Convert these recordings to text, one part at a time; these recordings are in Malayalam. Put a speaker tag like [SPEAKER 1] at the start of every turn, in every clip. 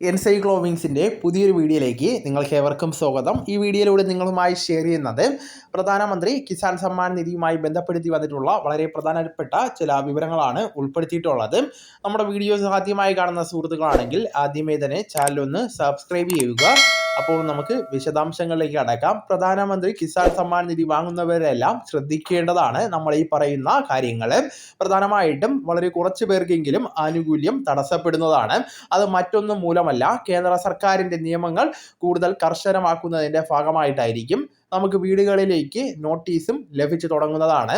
[SPEAKER 1] എൻസൈക്ലോവിങ്സിന്റെ പുതിയൊരു വീഡിയോയിലേക്ക് നിങ്ങൾക്ക് ഏവർക്കും സ്വാഗതം. ഈ വീഡിയോയിലൂടെ നിങ്ങളുമായി ഷെയർ ചെയ്യുന്നത് പ്രധാനമന്ത്രി കിസാൻ സമ്മാൻ നിധിയുമായി ബന്ധപ്പെടുത്തി വന്നിട്ടുള്ള വളരെ പ്രധാനപ്പെട്ട ചില വിവരങ്ങളാണ് ഉൾപ്പെടുത്തിയിട്ടുള്ളത്. നമ്മുടെ വീഡിയോസ് ആദ്യമായി കാണുന്ന സുഹൃത്തുക്കളാണെങ്കിൽ ആദ്യമേ തന്നെ ചാനലൊന്ന് സബ്സ്ക്രൈബ് ചെയ്യുക. അപ്പോൾ നമുക്ക് വിശദാംശങ്ങളിലേക്ക് കടക്കാം. പ്രധാനമന്ത്രി കിസാൻ സമ്മാൻ നിധി വാങ്ങുന്നവരെല്ലാം ശ്രദ്ധിക്കേണ്ടതാണ് നമ്മൾ ഈ പറയുന്ന കാര്യങ്ങൾ പ്രധാനമായിട്ടും വളരെ കുറച്ച് പേർക്കെങ്കിലും ആനുകൂല്യം തടസ്സപ്പെടുന്നതാണ്. അത് മറ്റൊന്നും മൂലമല്ല. കേന്ദ്ര സർക്കാരിന്റെ നിയമങ്ങൾ കൂടുതൽ കർശനമാക്കുന്നതിന്റെ ഭാഗമായിട്ടായിരിക്കും. നമുക്ക് വീടുകളിലേക്ക് നോട്ടീസും ലഭിച്ചു തുടങ്ങുന്നതാണ്.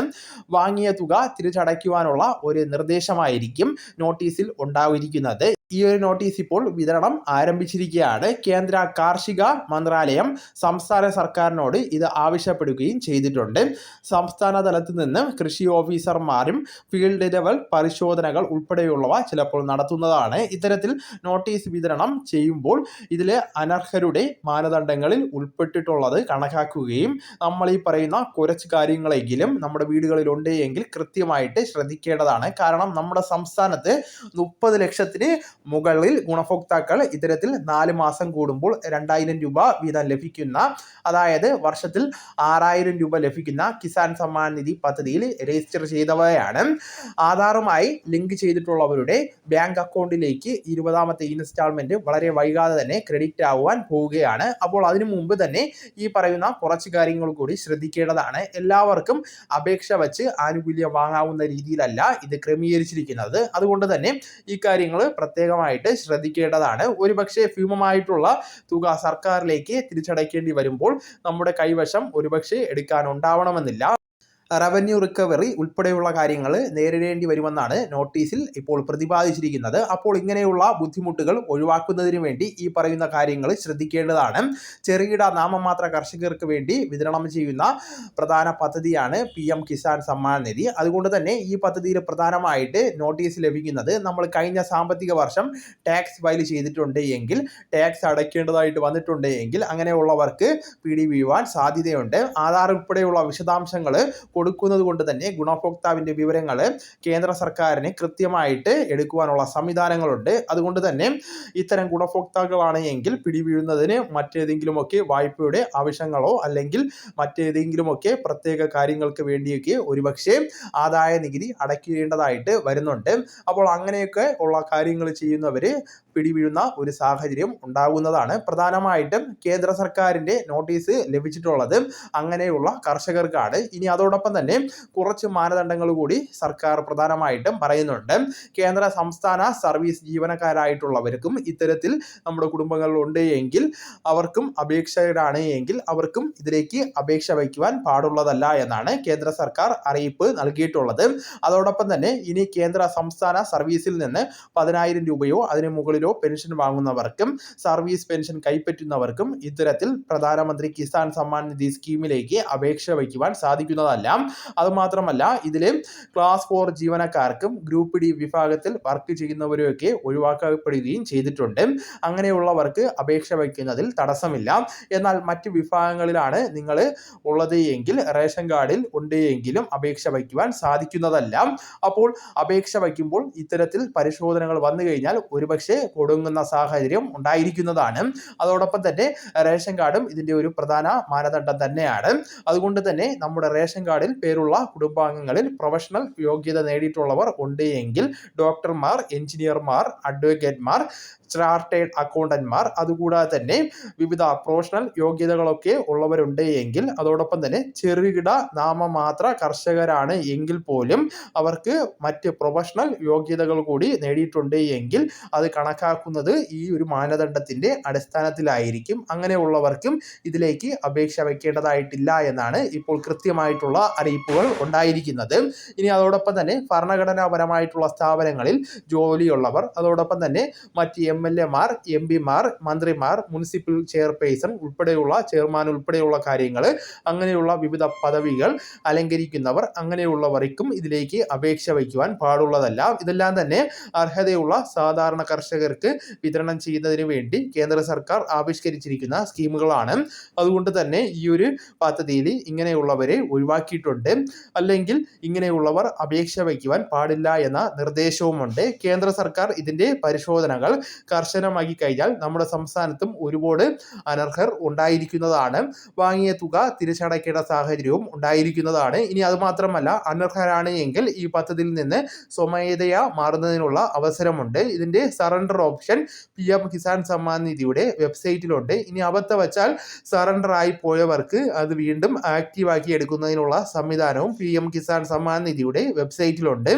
[SPEAKER 1] വാങ്ങിയ തുക തിരിച്ചടയ്ക്കുവാനുള്ള ഒരു നിർദ്ദേശമായിരിക്കും നോട്ടീസിൽ ഉണ്ടായിരിക്കുന്നത്. ഈ ഒരു നോട്ടീസ് ഇപ്പോൾ വിതരണം ആരംഭിച്ചിരിക്കുകയാണ്. കേന്ദ്ര കാർഷിക മന്ത്രാലയം സംസ്ഥാന സർക്കാരിനോട് ഇത് ആവശ്യപ്പെടുകയും ചെയ്തിട്ടുണ്ട്. സംസ്ഥാന തലത്തിൽ നിന്ന് കൃഷി ഓഫീസർമാരും ഫീൽഡ് ലെവൽ പരിശോധനകൾ ഉൾപ്പെടെയുള്ളവ ചിലപ്പോൾ നടത്തുന്നതാണ്. ഇത്തരത്തിൽ നോട്ടീസ് വിതരണം ചെയ്യുമ്പോൾ ഇതിലെ അനർഹരുടെ മാനദണ്ഡങ്ങളിൽ ഉൾപ്പെട്ടിട്ടുള്ളത് കണക്കാക്കുകയും നമ്മൾ ഈ പറയുന്ന കുറച്ച് കാര്യങ്ങളെങ്കിലും നമ്മുടെ വീടുകളിൽ ഉണ്ട് എങ്കിൽ കൃത്യമായിട്ട് ശ്രദ്ധിക്കേണ്ടതാണ്. കാരണം നമ്മുടെ സംസ്ഥാനത്ത് മുപ്പത് ലക്ഷത്തിന് മുകളിൽ ഗുണഭോക്താക്കൾ ഇത്തരത്തിൽ നാല് മാസം കൂടുമ്പോൾ രണ്ടായിരം രൂപ വീതം ലഭിക്കുന്ന അതായത് വർഷത്തിൽ ആറായിരം രൂപ ലഭിക്കുന്ന കിസാൻ സമ്മാൻ നിധി പദ്ധതിയിൽ രജിസ്റ്റർ ചെയ്തവയാണ്. ആധാറുമായി ലിങ്ക് ചെയ്തിട്ടുള്ളവരുടെ ബാങ്ക് അക്കൗണ്ടിലേക്ക് ഇരുപതാമത്തെ ഇൻസ്റ്റാൾമെന്റ് വളരെ വൈകാതെ തന്നെ ക്രെഡിറ്റ് ആവാൻ പോവുകയാണ്. അപ്പോൾ അതിനു മുമ്പ് തന്നെ ഈ പറയുന്ന കുറച്ച് കാര്യങ്ങൾ കൂടി ശ്രദ്ധിക്കേണ്ടതാണ്. എല്ലാവർക്കും അപേക്ഷ വച്ച് ആനുകൂല്യം വാങ്ങാവുന്ന രീതിയിലല്ല ഇത് ക്രമീകരിച്ചിരിക്കുന്നത്. അതുകൊണ്ട് തന്നെ ഈ കാര്യങ്ങൾ പ്രത്യേകമായിട്ട് ശ്രദ്ധിക്കേണ്ടതാണ്. ഒരുപക്ഷെ ഭീമമായിട്ടുള്ള തുക സർക്കാരിലേക്ക് തിരിച്ചടയ്ക്കേണ്ടി വരുമ്പോൾ നമ്മുടെ കൈവശം ഒരുപക്ഷെ എടുക്കാനുണ്ടാവണമെന്നില്ല. റവന്യൂ റിക്കവറി ഉൾപ്പെടെയുള്ള കാര്യങ്ങൾ നേരിടേണ്ടി വരുമെന്നാണ് നോട്ടീസിൽ ഇപ്പോൾ പ്രതിപാദിച്ചിരിക്കുന്നത്. അപ്പോൾ ഇങ്ങനെയുള്ള ബുദ്ധിമുട്ടുകൾ ഒഴിവാക്കുന്നതിന് വേണ്ടി ഈ പറയുന്ന കാര്യങ്ങൾ ശ്രദ്ധിക്കേണ്ടതാണ്. ചെറുകിട നാമമാത്ര കർഷകർക്ക് വേണ്ടി വിതരണം ചെയ്യുന്ന പ്രധാന പദ്ധതിയാണ് പി എം കിസാൻ സമ്മാൻ നിധി. അതുകൊണ്ട് തന്നെ ഈ പദ്ധതിയിൽ പ്രധാനമായിട്ട് നോട്ടീസ് ലഭിക്കുന്നത് നമ്മൾ കഴിഞ്ഞ സാമ്പത്തിക വർഷം ടാക്സ് ഫയൽ ചെയ്തിട്ടുണ്ട് എങ്കിൽ ടാക്സ് അടയ്ക്കേണ്ടതായിട്ട് വന്നിട്ടുണ്ട് എങ്കിൽ അങ്ങനെയുള്ളവർക്ക് പിടി വീഴുവാൻ സാധ്യതയുണ്ട്. ആധാർ ഉൾപ്പെടെയുള്ള വിശദാംശങ്ങൾ കൊടുക്കുന്നത് കൊണ്ട് തന്നെ ഗുണഭോക്താവിന്റെ വിവരങ്ങൾ കേന്ദ്ര സർക്കാരിന് കൃത്യമായിട്ട് എടുക്കുവാനുള്ള സംവിധാനങ്ങളുണ്ട്. അതുകൊണ്ട് തന്നെ ഇത്തരം ഗുണഭോക്താക്കളാണ് എങ്കിൽ പിടിവീഴുന്നതിന് മറ്റേതെങ്കിലുമൊക്കെ വായ്പയുടെ ആവശ്യങ്ങളോ അല്ലെങ്കിൽ മറ്റേതെങ്കിലുമൊക്കെ പ്രത്യേക കാര്യങ്ങൾക്ക് വേണ്ടിയൊക്കെ ഒരുപക്ഷെ ആദായ നികുതി അടയ്ക്കേണ്ടതായിട്ട് വരുന്നുണ്ട്. അപ്പോൾ അങ്ങനെയൊക്കെ ഉള്ള കാര്യങ്ങൾ ചെയ്യുന്നവർ പിടിവീഴുന്ന ഒരു സാഹചര്യം ഉണ്ടാകുന്നതാണ്. പ്രധാനമായിട്ടും കേന്ദ്ര സർക്കാരിന്റെ നോട്ടീസ് ലഭിച്ചിട്ടുള്ളത് അങ്ങനെയുള്ള കർഷകർക്കാണ്. ഇനി അതോടൊപ്പം തന്നെ കുറച്ച് മാനദണ്ഡങ്ങൾ കൂടി സർക്കാർ പ്രധാനമായിട്ടും പറയുന്നുണ്ട്. കേന്ദ്ര സംസ്ഥാന സർവീസ് ജീവനക്കാരായിട്ടുള്ളവർക്കും ഇത്തരത്തിൽ നമ്മുടെ കുടുംബങ്ങളിലുണ്ട് എങ്കിൽ അവർക്കും അപേക്ഷകരാണ് എങ്കിൽ അവർക്കും ഇതിലേക്ക് അപേക്ഷ വയ്ക്കുവാൻ പാടുള്ളതല്ല എന്നാണ് കേന്ദ്ര സർക്കാർ അറിയിപ്പ് നൽകിയിട്ടുള്ളത്. അതോടൊപ്പം തന്നെ ഇനി കേന്ദ്ര സംസ്ഥാന സർവീസിൽ നിന്ന് പതിനായിരം രൂപയോ അതിന് മുകളിലോ പെൻഷൻ വാങ്ങുന്നവർക്കും സർവീസ് പെൻഷൻ കൈപ്പറ്റുന്നവർക്കും ഇത്തരത്തിൽ പ്രധാനമന്ത്രി കിസാൻ സമ്മാൻ നിധി സ്കീമിലേക്ക് അപേക്ഷ വയ്ക്കുവാൻ സാധിക്കുന്നതല്ല. അതുമാത്രമല്ല ഇതിൽ ക്ലാസ് ഫോർ ജീവനക്കാർക്കും ഗ്രൂപ്പ് ഡി വിഭാഗത്തിൽ വർക്ക് ചെയ്യുന്നവരെയൊക്കെ ഒഴിവാക്കപ്പെടുകയും ചെയ്തിട്ടുണ്ട്. അങ്ങനെയുള്ളവർക്ക് അപേക്ഷ വയ്ക്കുന്നതിൽ തടസ്സമില്ല. എന്നാൽ മറ്റ് വിഭാഗങ്ങളിലാണ് നിങ്ങൾ ഉള്ളത് എങ്കിൽ റേഷൻ കാർഡിൽ ഉണ്ട് എങ്കിലും അപേക്ഷ വയ്ക്കുവാൻ സാധിക്കുന്നതല്ല. അപ്പോൾ അപേക്ഷ വയ്ക്കുമ്പോൾ ഇത്തരത്തിൽ പരിശോധനകൾ വന്നു കഴിഞ്ഞാൽ ഒരുപക്ഷെ കൊടുങ്ങുന്ന സാഹചര്യം ഉണ്ടായിരിക്കുന്നതാണ്. അതോടൊപ്പം തന്നെ റേഷൻ കാർഡും ഇതിന്റെ ഒരു പ്രധാന മാനദണ്ഡം തന്നെയാണ്. അതുകൊണ്ട് തന്നെ നമ്മുടെ റേഷൻ കാർഡിൽ പേരുള്ള കുടുംബാംഗങ്ങളിൽ പ്രൊഫഷണൽ യോഗ്യത നേടിയിട്ടുള്ളവർ ഉണ്ട് എങ്കിൽ ഡോക്ടർമാർ എഞ്ചിനീയർമാർ അഡ്വക്കേറ്റ്മാർ ചാർട്ടേഡ് അക്കൗണ്ടന്റ്മാർ അതുകൂടാതെ തന്നെ വിവിധ പ്രൊഫഷണൽ യോഗ്യതകളൊക്കെ ഉള്ളവരുണ്ട് എങ്കിൽ അതോടൊപ്പം തന്നെ ചെറുകിട നാമമാത്ര കർഷകരാണ് എങ്കിൽ പോലും അവർക്ക് മറ്റ് പ്രൊഫഷണൽ യോഗ്യതകൾ കൂടി നേടിയിട്ടുണ്ട് എങ്കിൽ അത് കണക്കാക്കുന്നത് ഈ ഒരു മാനദണ്ഡത്തിന്റെ അടിസ്ഥാനത്തിലായിരിക്കും. അങ്ങനെയുള്ളവർക്കും ഇതിലേക്ക് അപേക്ഷ വയ്ക്കേണ്ടതായിട്ടില്ല എന്നാണ് ഇപ്പോൾ കൃത്യമായിട്ടുള്ള അറിയിപ്പുകൾ ഉണ്ടായിരിക്കുന്നത്. ഇനി അതോടൊപ്പം തന്നെ ഭരണഘടനാപരമായിട്ടുള്ള സ്ഥാപനങ്ങളിൽ ജോലിയുള്ളവർ അതോടൊപ്പം തന്നെ മറ്റ് എം എൽ എമാർ എം പിമാർ മന്ത്രിമാർ മുനിസിപ്പൽ ചെയർപേഴ്സൺ ഉൾപ്പെടെയുള്ള ചെയർമാൻ ഉൾപ്പെടെയുള്ള കാര്യങ്ങൾ അങ്ങനെയുള്ള വിവിധ പദവികൾ അലങ്കരിക്കുന്നവർ അങ്ങനെയുള്ളവർക്കും ഇതിലേക്ക് അപേക്ഷ വയ്ക്കുവാൻ പാടുള്ളതല്ല. ഇതെല്ലാം തന്നെ അർഹതയുള്ള സാധാരണ കർഷകർക്ക് വിതരണം ചെയ്യുന്നതിന് വേണ്ടി കേന്ദ്ര സർക്കാർ ആവിഷ്കരിച്ചിരിക്കുന്ന സ്കീമുകളാണ്. അതുകൊണ്ട് തന്നെ ഈ ഒരു പദ്ധതിയിൽ ഇങ്ങനെയുള്ളവരെ ഒഴിവാക്കിയിട്ടുണ്ട്. അല്ലെങ്കിൽ ഇങ്ങനെയുള്ളവർ അപേക്ഷ വയ്ക്കുവാൻ പാടില്ല എന്ന നിർദ്ദേശവുമുണ്ട്. കേന്ദ്ര സർക്കാർ ഇതിന്റെ പരിശോധനകൾ കർശനമാക്കി കഴിഞ്ഞാൽ നമ്മുടെ സംസ്ഥാനത്തും ഒരുപാട് അനർഹർ ഉണ്ടായിരിക്കുന്നതാണ്. വാങ്ങിയ തുക തിരിച്ചടയ്ക്കേണ്ട സാഹചര്യവും ഉണ്ടായിരിക്കുന്നതാണ്. ഇനി അതുമാത്രമല്ല അനർഹരാണ് എങ്കിൽ ഈ പദ്ധതിയിൽ നിന്ന് സ്വമേധയാ മാറുന്നതിനുള്ള അവസരമുണ്ട്. ഇതിന്റെ surrender option P M Kisan Samman നിധിയുടെ വെബ്സൈറ്റിലുണ്ട്. ഇനി അബദ്ധ വച്ചാൽ സറണ്ടർ ആയി പോയവർക്ക് അത് വീണ്ടും ആക്റ്റീവാക്കി എടുക്കുന്നതിനുള്ള സംവിധാനവും പി എം കിസാൻ സമ്മാൻ നിധിയുടെ വെബ്സൈറ്റിലുണ്ട്.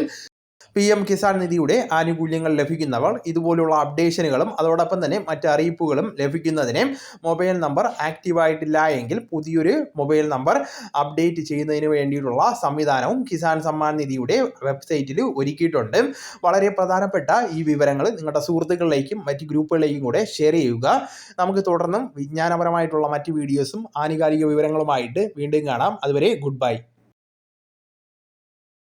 [SPEAKER 1] പി എം കിസാൻ നിധിയുടെ ആനുകൂല്യങ്ങൾ ലഭിക്കുന്നവർ ഇതുപോലുള്ള അപ്ഡേഷനുകളും അതോടൊപ്പം തന്നെ മറ്റ് അറിയിപ്പുകളും ലഭിക്കുന്നതിന് മൊബൈൽ നമ്പർ ആക്റ്റീവ് ആയിട്ടില്ല എങ്കിൽ പുതിയൊരു മൊബൈൽ നമ്പർ അപ്ഡേറ്റ് ചെയ്യുന്നതിന് വേണ്ടിയിട്ടുള്ള സംവിധാനവും കിസാൻ സമ്മാൻ നിധിയുടെ വെബ്സൈറ്റിൽ ഒരുക്കിയിട്ടുണ്ട്. വളരെ പ്രധാനപ്പെട്ട ഈ വിവരങ്ങൾ നിങ്ങളുടെ സുഹൃത്തുക്കളിലേക്കും മറ്റ് ഗ്രൂപ്പുകളിലേക്കും കൂടെ ഷെയർ ചെയ്യുക. നമുക്ക് തുടർന്നും വിജ്ഞാനപരമായിട്ടുള്ള മറ്റ് വീഡിയോസും ആനുകാലിക വിവരങ്ങളുമായിട്ട് വീണ്ടും കാണാം. അതുവരെ ഗുഡ് ബൈ